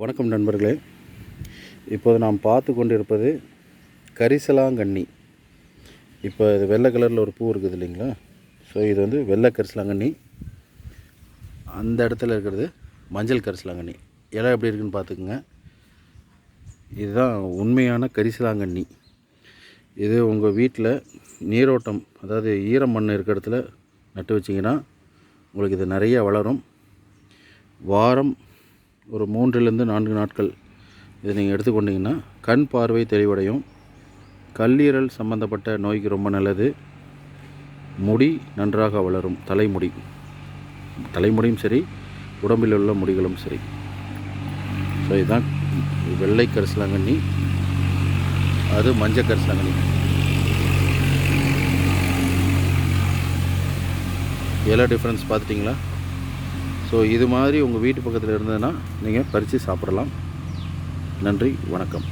வணக்கம் நண்பர்களே. இப்போது நாம் பார்த்து கொண்டிருப்பது கரிசலாங்கண்ணி. இப்போ இது வெள்ளை கலரில் ஒரு பூ இருக்குது இல்லைங்களா? ஸோ இது வந்து வெள்ளை கரிசலாங்கண்ணி. அந்த இடத்துல இருக்கிறது மஞ்சள் கரிசலாங்கண்ணி. இலை எப்படி இருக்குன்னு பார்த்துக்குங்க. இதுதான் உண்மையான கரிசலாங்கண்ணி. இது உங்கள் வீட்டில் நீரோட்டம் அதாவது ஈரம் மண் இருக்கிற இடத்துல நட்டு வச்சிங்கன்னா உங்களுக்கு இது நிறைய வளரும். வாரம் ஒரு மூன்றிலிருந்து நான்கு நாட்கள் இதை நீங்கள் எடுத்துக்கொண்டிங்கன்னா கண் பார்வை தெளிவடையும். கல்லீரல் சம்பந்தப்பட்ட நோய்க்கு ரொம்ப நல்லது. முடி நன்றாக வளரும். தலைமுடி. தலைமுடியும் சரி உடம்பில் உள்ள முடிகளும் சரி. ஸோ இதுதான் வெள்ளை கரிசலாங்கண்ணி. அது மஞ்சள் கரிசலாங்கண்ணி. எல்லா டிஃப்ரென்ஸ் பார்த்துட்டிங்களா? ஸோ இது மாதிரி உங்கள் வீட்டு பக்கத்தில் இருந்ததுன்னா நீங்கள் பறித்து சாப்பிடலாம். நன்றி வணக்கம்.